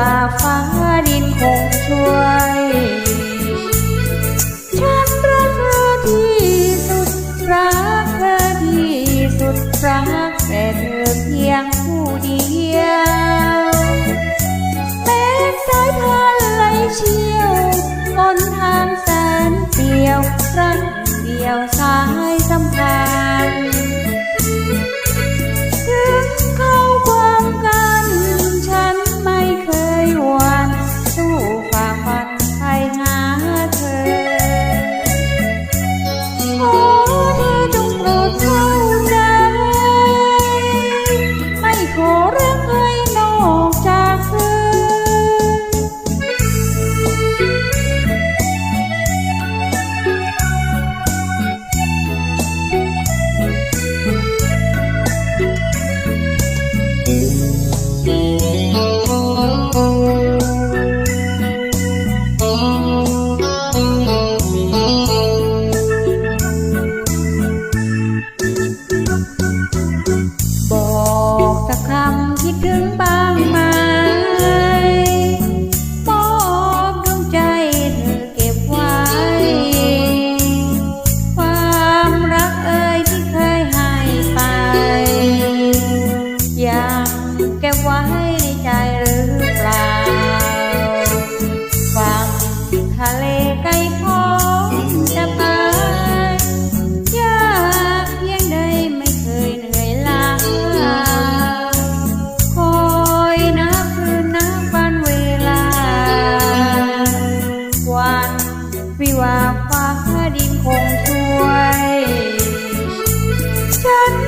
ว่าฟ้าดินคงช่วย ฉันรักเธอที่สุด รักเธอที่สุด รักแต่เธอเพียงผู้เดียวแมกนสายทานไหลเชี่ยวบนทางแสนเดี่ยวรักเดียวสายสัมพันธ์ can